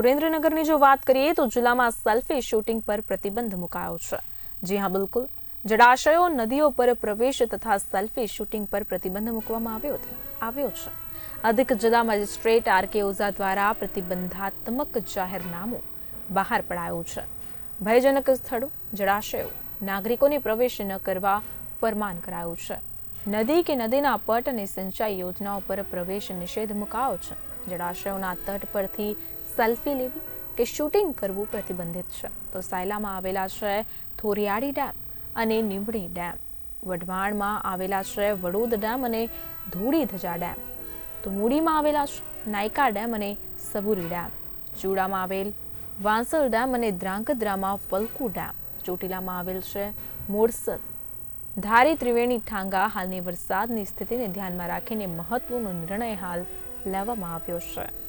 સુરેન્દ્રનગરની જો વાત કરીએ તો જિલ્લામાં સેલ્ફી શૂટિંગ પર પ્રતિબંધ મુકાયો છે. જી હા, બિલકુલ. જળાશયો, નદીઓ પર પ્રવેશ તથા સેલ્ફી શૂટિંગ પર પ્રતિબંધ મૂકવામાં આવ્યો આવ્યો છે. અધિક જિલ્લા મેજિસ્ટ્રેટ આર કે ઓઝા દ્વારા પ્રતિબંધાત્મક જાહેરનામું બહાર પડાયું છે. ભયજનક સ્થળો, જળાશયો, નાગરિકોને પ્રવેશ ન કરવા ફરમાન કરાયું છે. નદી કે નદીના પટ અને સિંચાઈ યોજનાઓ પર પ્રવેશ નિષેધ મુકાયો છે. જળાશયોના તટ પરથી સેલ્ફી લેવી કે શૂટિંગ કરવું પ્રતિબંધિત છે. તો સાયલામાં આવેલા છે થોરિયાળી ડેમ અને નીમડી ડેમ. વઢવાણમાં આવેલા છે વડોદ ડેમ અને ધૂળીધજા ડેમ. તો મૂડીમાં આવેલા છે નાયકા ડેમ અને સબુરી ડેમ. ચૂડામાં આવેલ વાંસલ ડેમ અને દ્રાંગધ્રામાં ફલકુ ડેમ. ચોટીલામાં આવેલ છે મોરસદ. ધારી ત્રિવેણી ઠાંગા હાલની વરસાદની સ્થિતિને ધ્યાનમાં રાખીને મહત્વનો નિર્ણય હાલ લેવામાં આવ્યો છે